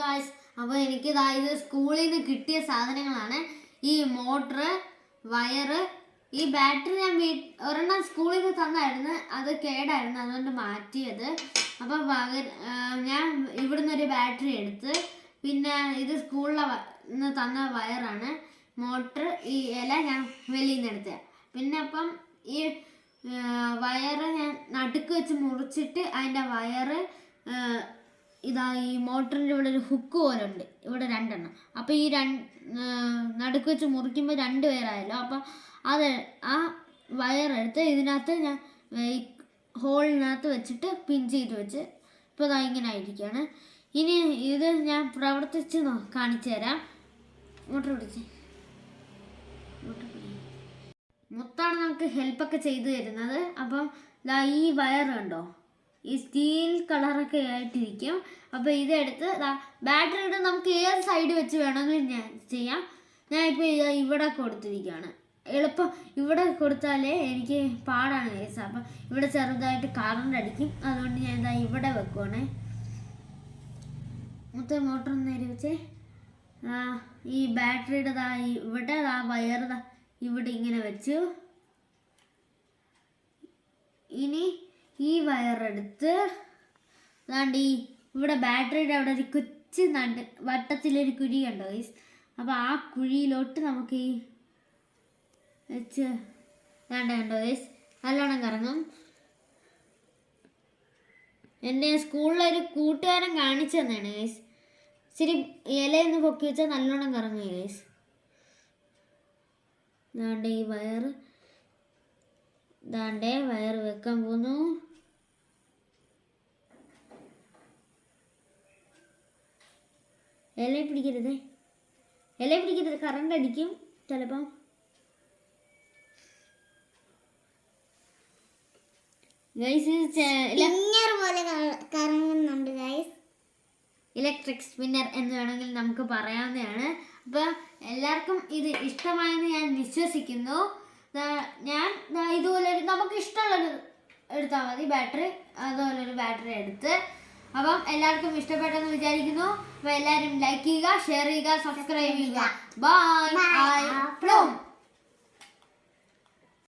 Guys അപ്പോൾ എനിക്ക് ഇതാ സ്കൂളിൽ നിന്ന് കിട്ടിയ സാധനങ്ങളാണ്. ഈ മോട്ടർ വയറ് ഈ ബാറ്ററി ഞാൻ വീ ഒരെണ്ണം സ്കൂളിൽ നിന്ന് തന്നായിരുന്നു. അത് കേടായിരുന്നു അതുകൊണ്ട് മാറ്റിയത്. പകര ഞാൻ ഇവിടുന്ന് ഒരു ബാറ്ററി എടുത്ത് പിന്നെ ഇത് സ്കൂളിലെ നിന്ന് തന്ന വയറാണ്. മോട്ടർ ഈ ഇല ഞാൻ വെളിയിൽ നിന്ന് എടുത്തത്. പിന്നെ അപ്പം ഈ വയറ് ഞാൻ നടുക്ക് വെച്ച് മുറിച്ചിട്ട് അതിന്റെ വയറ് ഇതാ ഈ മോട്ടറിന്റെ ഇവിടെ ഒരു ഹുക്ക് പോലെ ഉണ്ട് ഇവിടെ രണ്ടെണ്ണം. അപ്പോൾ ഈ രണ്ട് നടുക്ക് വെച്ച് മുറിക്കുമ്പോൾ രണ്ട് പേരായല്ലോ അപ്പോൾ അത് ആ വയറെടുത്ത് ഇതിനകത്ത് ഞാൻ ഈ ഹോളിനകത്ത് വെച്ചിട്ട് പിൻ ചെയ്ത് വെച്ച് ഇപ്പോൾ ഇതാ ഇങ്ങനെ ആയിരിക്കുകയാണ് ഇനി ഇത് ഞാൻ പ്രവർത്തിച്ച് കാണിച്ചു തരാം. മോട്ടർ പിടിച്ച് മോട്ടർ പിടി. നമുക്ക് ഹെൽപ്പൊക്കെ ചെയ്തു തരുന്നത്. അപ്പം ഈ വയർ കണ്ടോ ഈ സ്റ്റീൽ കളറൊക്കെ ആയിട്ടിരിക്കും. അപ്പോൾ ഇതെടുത്ത് ബാറ്ററി ഇട്ട് നമുക്ക് ഏത് സൈഡ് വെച്ച് വേണമെങ്കിലും ഞാൻ ചെയ്യാം. ഞാൻ ഇപ്പോൾ ഇവിടെ കൊടുത്തിരിക്കുകയാണ്. എളുപ്പം ഇവിടെ കൊടുത്താലേ എനിക്ക് പാടാണ് കേസ് അപ്പം ഇവിടെ ചെറുതായിട്ട് കറണ്ട് അടിക്കും. അതുകൊണ്ട് ഞാൻ ഇതാ ഇവിടെ വെക്കുവാണേ. മൊത്തം മോട്ടർ നേരി വെച്ചേ. ഈ ബാറ്ററിയുടെ ദാ ഇവിടെ ദാ വയർ ദാ ഇവിടെ ഇങ്ങനെ വെച്ചു. ഇനി ഈ വയറെടുത്ത് അതാണ്ട് ഈ ഇവിടെ ബാറ്ററിയുടെ അവിടെ ഒരു കൊച്ചു നണ്ട് വട്ടത്തിലൊരു കുഴി കണ്ടോ ഗൈസ് അപ്പോൾ ആ കുഴിയിലോട്ട് നമുക്ക് ഈ വെച്ച് വേണ്ട കണ്ടോ ഗൈസ് നല്ലോണം കറങ്ങും. എന്റെ സ്കൂളിലൊരു കൂട്ടുകാരൻ കാണിച്ചു തന്നെയാണ് ഗൈസ് ഇച്ചിരി ഇലയൊന്ന് പൊക്കി വെച്ചാൽ നല്ലോണം കറങ്ങും ഗൈസ് അതുകൊണ്ട് ഈ വയറ് ദാണ്ടേ വയറ് വെക്കാൻ പോന്നു. ഇല പിടിക്കരുത്. ഇല പിടിക്കരുത്. കറണ്ട് അടിക്കും ചിലപ്പം. ഇലക്ട്രിക് സ്പിന്നർ എന്ന് വേണമെങ്കിൽ നമുക്ക് പറയാവുന്നതാണ്. അപ്പോൾ എല്ലാവർക്കും ഇത് ഇഷ്ടമായെന്ന് ഞാൻ വിശ്വസിക്കുന്നു. ഞാൻ ഒരു നമുക്ക് ഇഷ്ടമുള്ളൊരു എടുത്താൽ മതി. ബാറ്ററി അതുപോലെ ഒരു ബാറ്ററി എടുത്ത്. അപ്പം എല്ലാവർക്കും ഇഷ്ടപ്പെട്ടെന്ന് വിചാരിക്കുന്നു. അപ്പം എല്ലാവരും ലൈക്ക് ചെയ്യുക ഷെയർ ചെയ്യുക സബ്സ്ക്രൈബ് ചെയ്യുക. ബൈ. പ്ലൂം